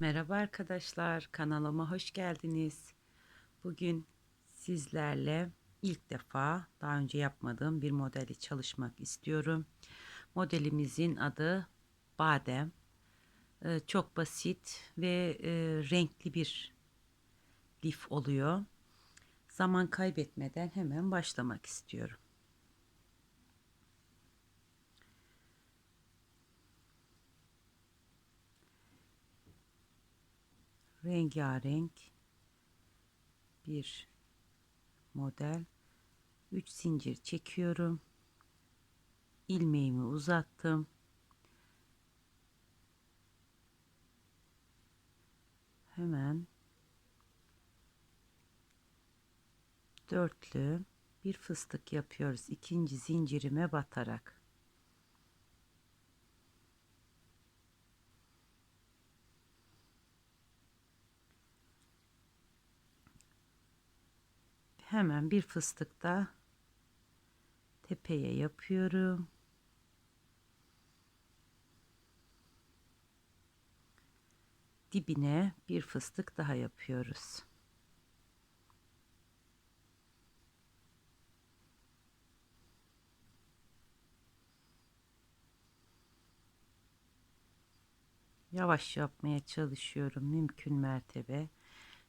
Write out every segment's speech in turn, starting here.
Merhaba arkadaşlar, kanalıma hoş geldiniz. Bugün sizlerle ilk defa daha önce yapmadığım bir modeli çalışmak istiyorum. Modelimizin adı Badem. Ee, Çok basit ve e, renkli bir lif oluyor. Zaman kaybetmeden hemen başlamak istiyorum. Rengarenk bir model. 3 zincir çekiyorum. İlmeğimi uzattım. Hemen dörtlü bir fıstık yapıyoruz ikinci zincirime batarak hemen bir fıstık da tepeye yapıyorum. Dibine bir fıstık daha yapıyoruz. Yavaş yapmaya çalışıyorum mümkün mertebe.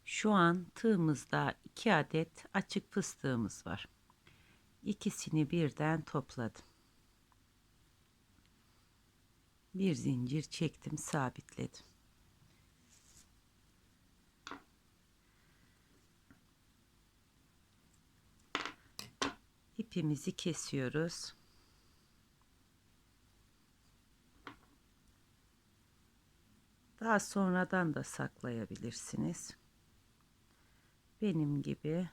Şu an tığımızda iki adet açık fıstığımız var. İkisini birden topladım. Bir zincir çektim, sabitledim. İpimizi kesiyoruz. Daha sonradan da saklayabilirsiniz benim gibi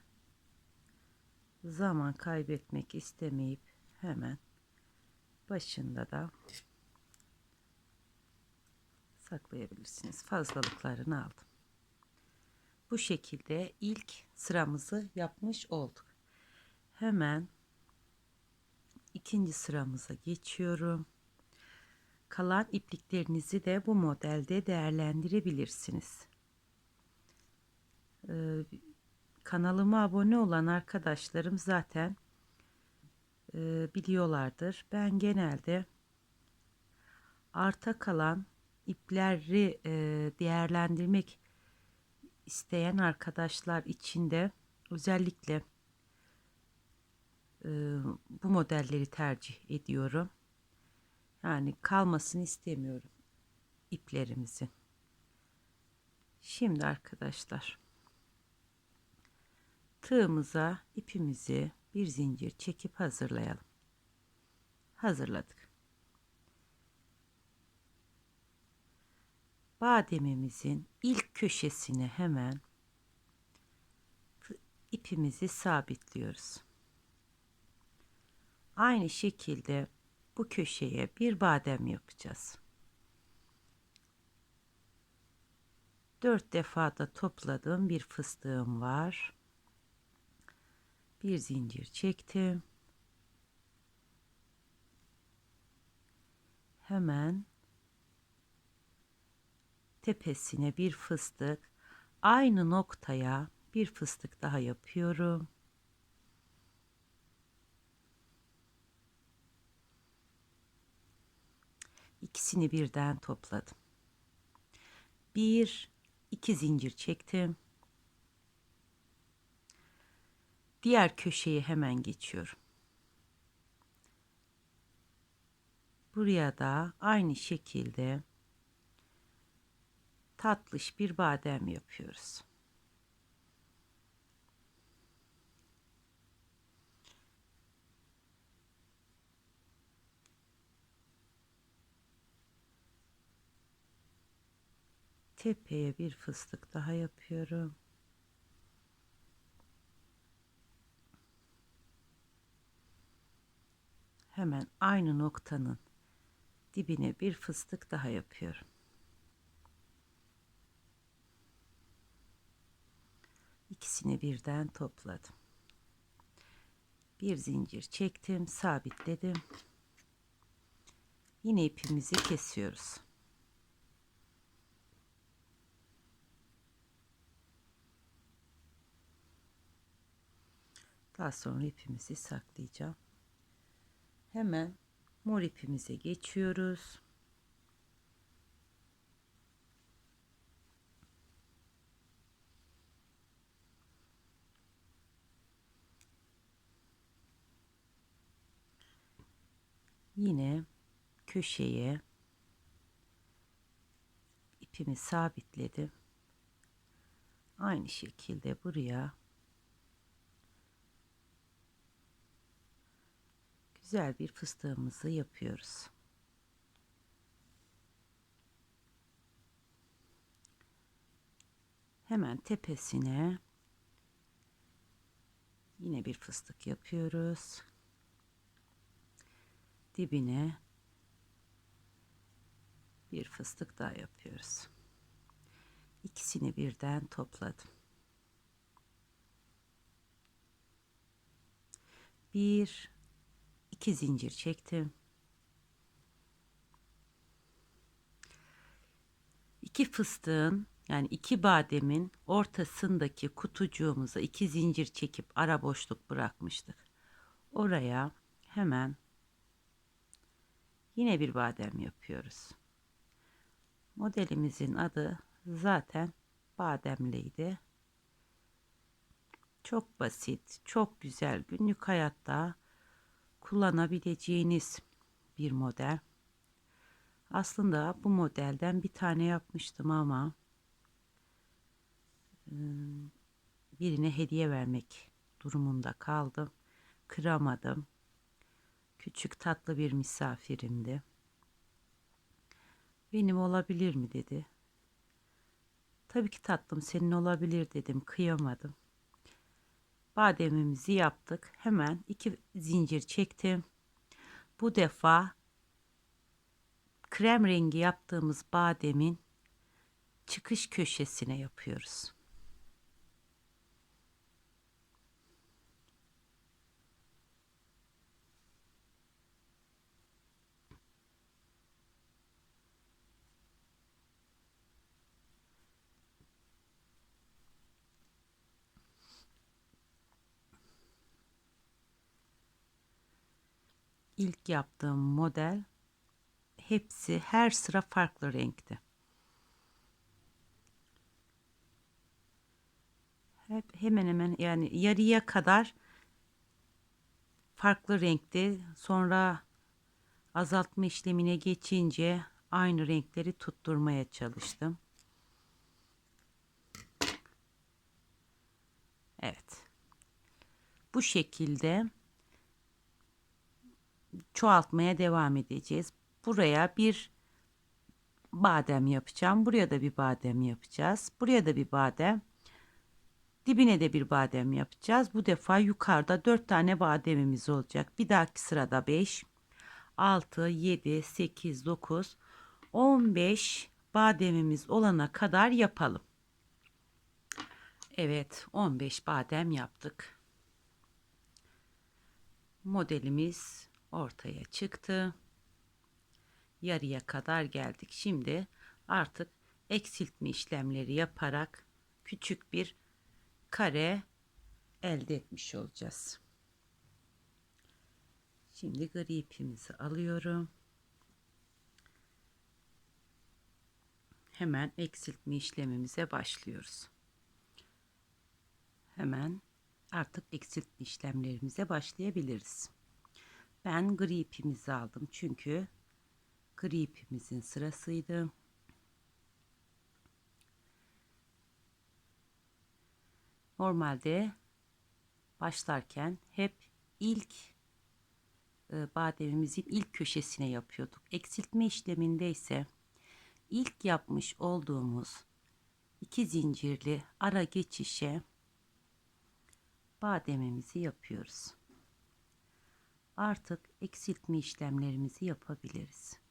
zaman kaybetmek istemeyip hemen başında da saklayabilirsiniz. Fazlalıklarını aldım. Bu şekilde ilk sıramızı yapmış olduk. Hemen ikinci sıramıza geçiyorum. Kalan ipliklerinizi de bu modelde değerlendirebilirsiniz. Kanalıma abone olan arkadaşlarım zaten e, biliyorlardır. Ben genelde arta kalan ipleri e, değerlendirmek isteyen arkadaşlar için de özellikle e, bu modelleri tercih ediyorum. Yani kalmasını istemiyorum iplerimizin. Şimdi arkadaşlar tığımıza ipimizi bir zincir çekip hazırlayalım. Hazırladık. Bademimizin ilk köşesine hemen ipimizi sabitliyoruz. Aynı şekilde bu köşeye bir badem yapacağız. Dört defa da topladığım bir fıstığım var bir zincir çektim. Hemen tepesine bir fıstık aynı noktaya bir fıstık daha yapıyorum. İkisini birden topladım. Bir, iki zincir çektim. Diğer köşeye hemen geçiyorum. Buraya da aynı şekilde tatlış bir badem yapıyoruz. Tepeye bir fıstık daha yapıyorum. hemen aynı noktanın dibine bir fıstık daha yapıyorum. İkisini birden topladım. Bir zincir çektim, sabitledim. Yine ipimizi kesiyoruz. Daha sonra ipimizi saklayacağım. Hemen mor ipimize geçiyoruz. Yine köşeye ipimi sabitledim. Aynı şekilde buraya güzel bir fıstığımızı yapıyoruz. Hemen tepesine yine bir fıstık yapıyoruz. Dibine bir fıstık daha yapıyoruz. İkisini birden topladım. Bir, iki zincir çektim. İki fıstığın yani iki bademin ortasındaki kutucuğumuza iki zincir çekip ara boşluk bırakmıştık. Oraya hemen yine bir badem yapıyoruz. Modelimizin adı zaten bademliydi. Çok basit, çok güzel günlük hayatta kullanabileceğiniz bir model. Aslında bu modelden bir tane yapmıştım ama birine hediye vermek durumunda kaldım. Kıramadım. Küçük tatlı bir misafirimdi. Benim olabilir mi dedi. Tabii ki tatlım senin olabilir dedim. Kıyamadım. Bademimizi yaptık. Hemen iki zincir çektim. Bu defa krem rengi yaptığımız bademin çıkış köşesine yapıyoruz. İlk yaptığım model hepsi her sıra farklı renkti. Hep hemen hemen yani yarıya kadar farklı renkti. Sonra azaltma işlemine geçince aynı renkleri tutturmaya çalıştım. Evet. Bu şekilde çoğaltmaya devam edeceğiz. Buraya bir badem yapacağım. Buraya da bir badem yapacağız. Buraya da bir badem. Dibine de bir badem yapacağız. Bu defa yukarıda 4 tane bademimiz olacak. Bir dahaki sırada 5, 6, 7, 8, 9, 15 bademimiz olana kadar yapalım. Evet 15 badem yaptık. Modelimiz ortaya çıktı. Yarıya kadar geldik. Şimdi artık eksiltme işlemleri yaparak küçük bir kare elde etmiş olacağız. Şimdi gri ipimizi alıyorum. Hemen eksiltme işlemimize başlıyoruz. Hemen artık eksiltme işlemlerimize başlayabiliriz. Ben gri ipimizi aldım çünkü gri ipimizin sırasıydı. Normalde başlarken hep ilk e, bademimizin ilk köşesine yapıyorduk. Eksiltme işleminde ise ilk yapmış olduğumuz iki zincirli ara geçişe bademimizi yapıyoruz artık eksiltme işlemlerimizi yapabiliriz.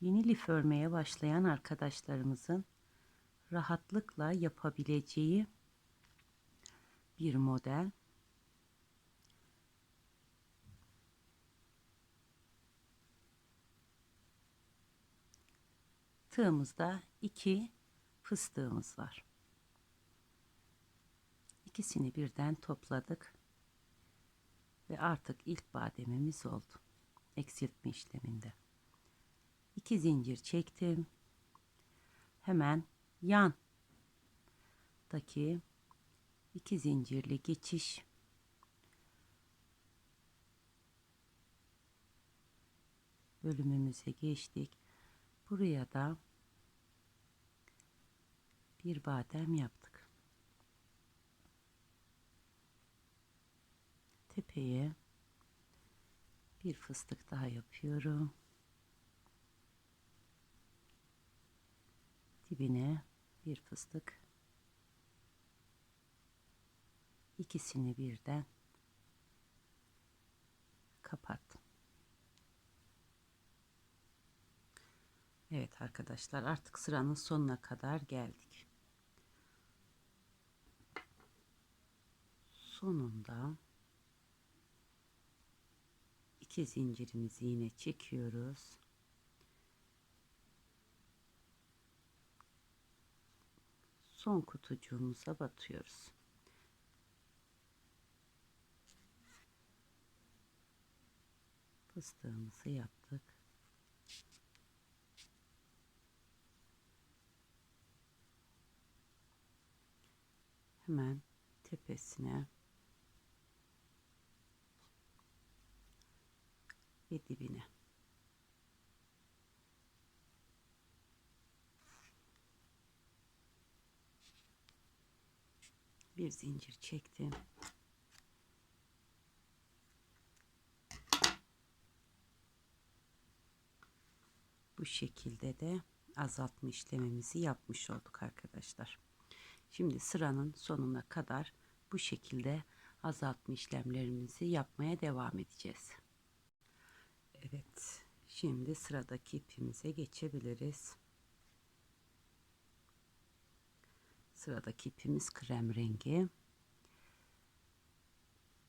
Yeni lif örmeye başlayan arkadaşlarımızın rahatlıkla yapabileceği bir model. Tığımızda iki fıstığımız var. İkisini birden topladık ve artık ilk bademimiz oldu. Eksiltme işleminde. İki zincir çektim. Hemen yandaki iki zincirli geçiş bölümümüze geçtik. Buraya da bir badem yaptık. Tepeye bir fıstık daha yapıyorum. Dibine bir fıstık. İkisini birden kapattım. Evet arkadaşlar artık sıranın sonuna kadar geldik. Sonunda iki zincirimizi yine çekiyoruz. Son kutucuğumuza batıyoruz. Fıstığımızı yaptık. hemen tepesine ve dibine. Bir zincir çektim. Bu şekilde de azaltma işlemimizi yapmış olduk arkadaşlar. Şimdi sıranın sonuna kadar bu şekilde azaltma işlemlerimizi yapmaya devam edeceğiz. Evet, şimdi sıradaki ipimize geçebiliriz. Sıradaki ipimiz krem rengi.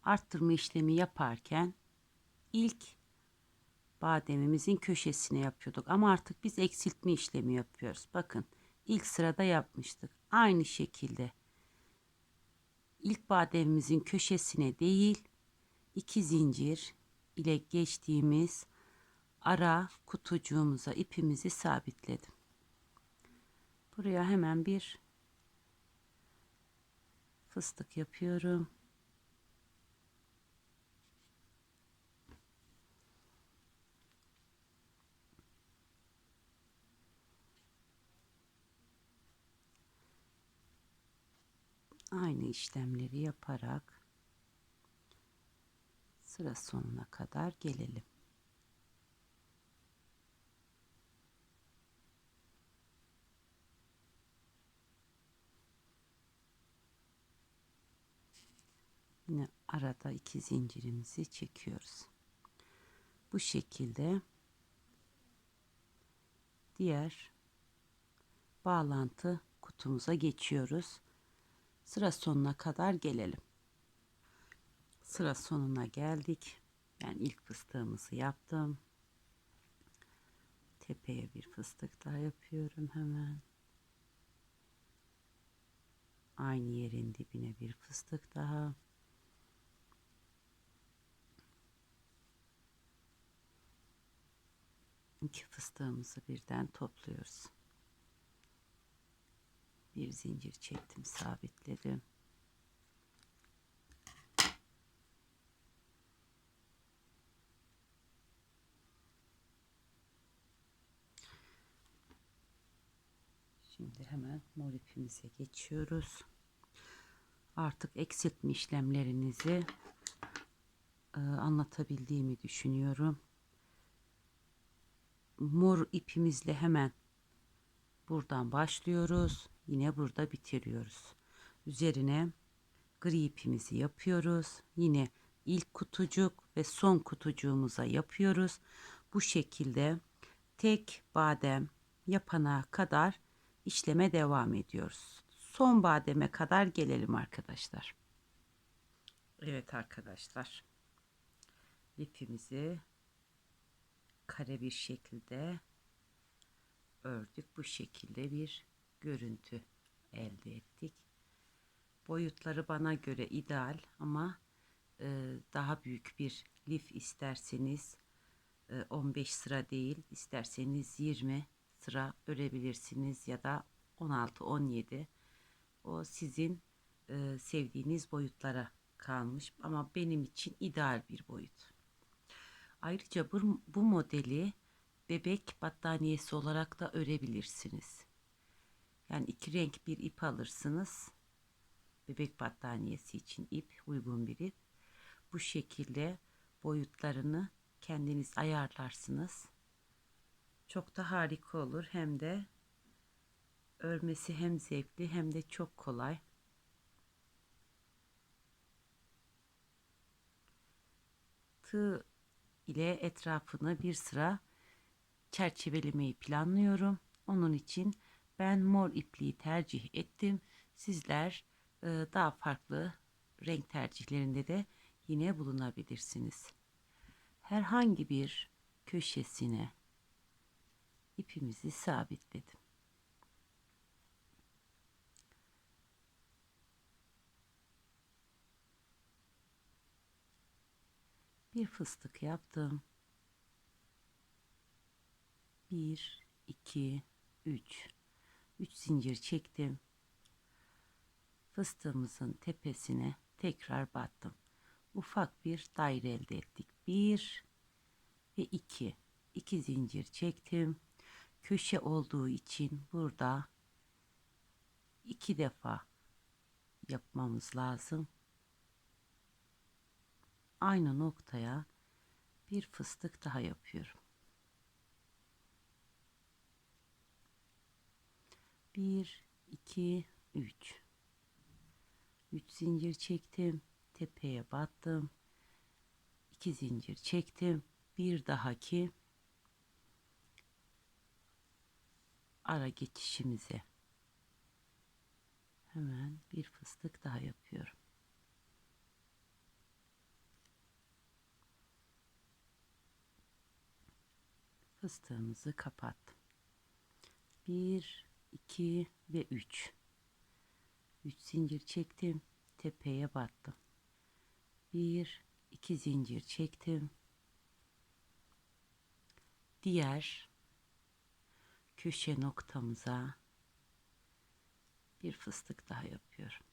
Arttırma işlemi yaparken ilk bademimizin köşesine yapıyorduk ama artık biz eksiltme işlemi yapıyoruz. Bakın ilk sırada yapmıştık. Aynı şekilde ilk bademimizin köşesine değil iki zincir ile geçtiğimiz ara kutucuğumuza ipimizi sabitledim. Buraya hemen bir fıstık yapıyorum. aynı işlemleri yaparak sıra sonuna kadar gelelim. Yine arada iki zincirimizi çekiyoruz. Bu şekilde diğer bağlantı kutumuza geçiyoruz sıra sonuna kadar gelelim. Sıra sonuna geldik. Ben ilk fıstığımızı yaptım. Tepeye bir fıstık daha yapıyorum hemen. Aynı yerin dibine bir fıstık daha. İki fıstığımızı birden topluyoruz bir zincir çektim sabitledim Hemen mor ipimize geçiyoruz. Artık eksiltme işlemlerinizi e, anlatabildiğimi düşünüyorum. Mor ipimizle hemen buradan başlıyoruz. Yine burada bitiriyoruz. Üzerine gri ipimizi yapıyoruz. Yine ilk kutucuk ve son kutucuğumuza yapıyoruz. Bu şekilde tek badem yapana kadar işleme devam ediyoruz. Son bademe kadar gelelim arkadaşlar. Evet arkadaşlar. ipimizi kare bir şekilde ördük. Bu şekilde bir görüntü elde ettik. Boyutları bana göre ideal ama e, daha büyük bir lif isterseniz e, 15 sıra değil isterseniz 20 sıra örebilirsiniz ya da 16-17 o sizin e, sevdiğiniz boyutlara kalmış ama benim için ideal bir boyut. Ayrıca bu, bu modeli bebek battaniyesi olarak da örebilirsiniz. Yani iki renk bir ip alırsınız. Bebek battaniyesi için ip, uygun bir ip. Bu şekilde boyutlarını kendiniz ayarlarsınız. Çok da harika olur. Hem de örmesi hem zevkli hem de çok kolay. Tığ ile etrafını bir sıra çerçevelemeyi planlıyorum. Onun için ben mor ipliği tercih ettim. Sizler e, daha farklı renk tercihlerinde de yine bulunabilirsiniz. Herhangi bir köşesine ipimizi sabitledim. Bir fıstık yaptım. 1 2 3 3 zincir çektim. Fıstığımızın tepesine tekrar battım. Ufak bir daire elde ettik. 1 ve 2 2 zincir çektim. Köşe olduğu için burada iki defa yapmamız lazım. Aynı noktaya bir fıstık daha yapıyorum. Bir, iki, üç. Üç zincir çektim. Tepeye battım. İki zincir çektim. Bir daha ki ara geçişimize hemen bir fıstık daha yapıyorum. Fıstığımızı kapattım. 1 2 ve 3 3 zincir çektim tepeye battım 1 2 zincir çektim diğer köşe noktamıza bir fıstık daha yapıyorum.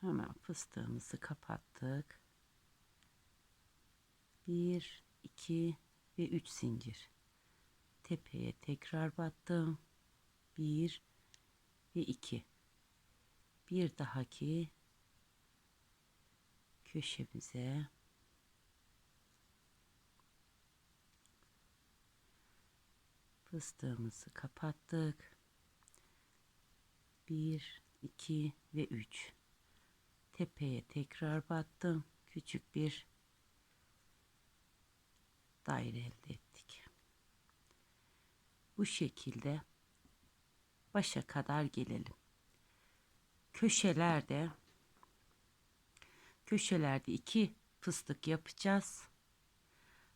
Hemen fıstığımızı kapattık. 1 2 ve 3 zincir. Tepeye tekrar battım. 1 ve 2 bir dahaki köşemize fıstığımızı kapattık 1 2 ve 3 tepeye tekrar battım küçük bir daire elde ettik. Bu şekilde başa kadar gelelim. Köşelerde köşelerde iki fıstık yapacağız.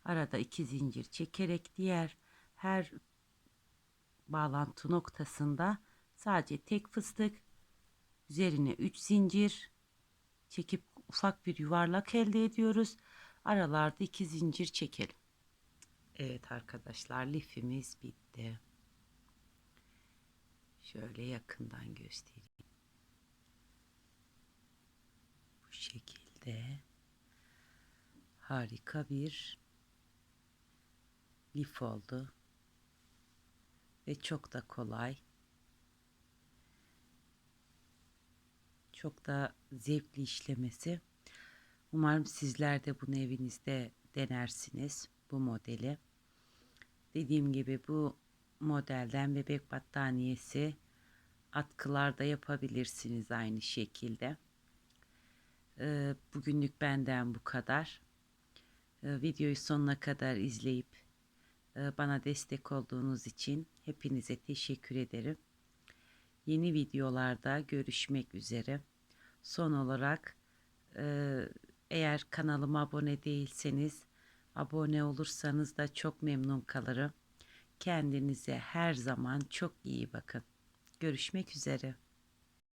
Arada iki zincir çekerek diğer her bağlantı noktasında sadece tek fıstık üzerine 3 zincir çekip ufak bir yuvarlak elde ediyoruz. Aralarda iki zincir çekelim. Evet arkadaşlar lifimiz bitti. Şöyle yakından göstereyim. Bu şekilde harika bir lif oldu. Ve çok da kolay. Çok da zevkli işlemesi. Umarım sizler de bunu evinizde denersiniz bu modeli. Dediğim gibi bu modelden bebek battaniyesi atkılarda yapabilirsiniz aynı şekilde. Ee, bugünlük benden bu kadar. Ee, videoyu sonuna kadar izleyip bana destek olduğunuz için hepinize teşekkür ederim. Yeni videolarda görüşmek üzere. Son olarak e, eğer kanalıma abone değilseniz Abone olursanız da çok memnun kalırım. Kendinize her zaman çok iyi bakın. Görüşmek üzere.